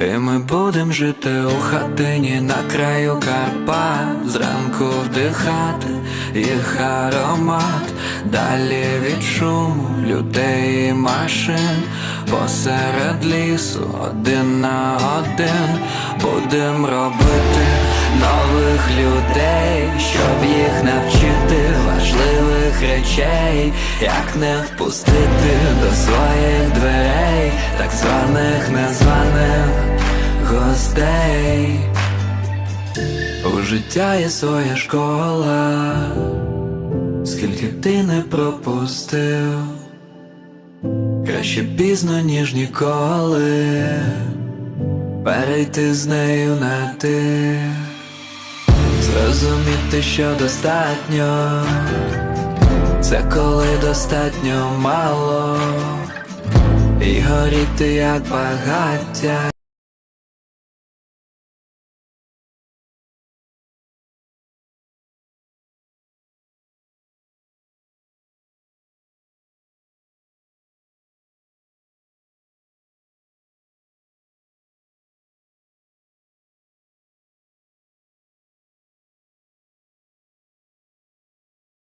І ми будем жити у хатині на краю Карпат. Зранку вдихати їх аромат. Далі від шуму людей і машин. Посеред лісу один на один Будем робити нових людей Щоб їх навчити важливих речей. Як не впустити до своїх дверей Так званих незваних гостей. У життя є своя школа. Скільки б ти не пропустив Краще пізно, ніж ніколи. Перейти з нею на ти. Зрозуміти, що достатньо. Це коли достатньо мало І горіти як багаття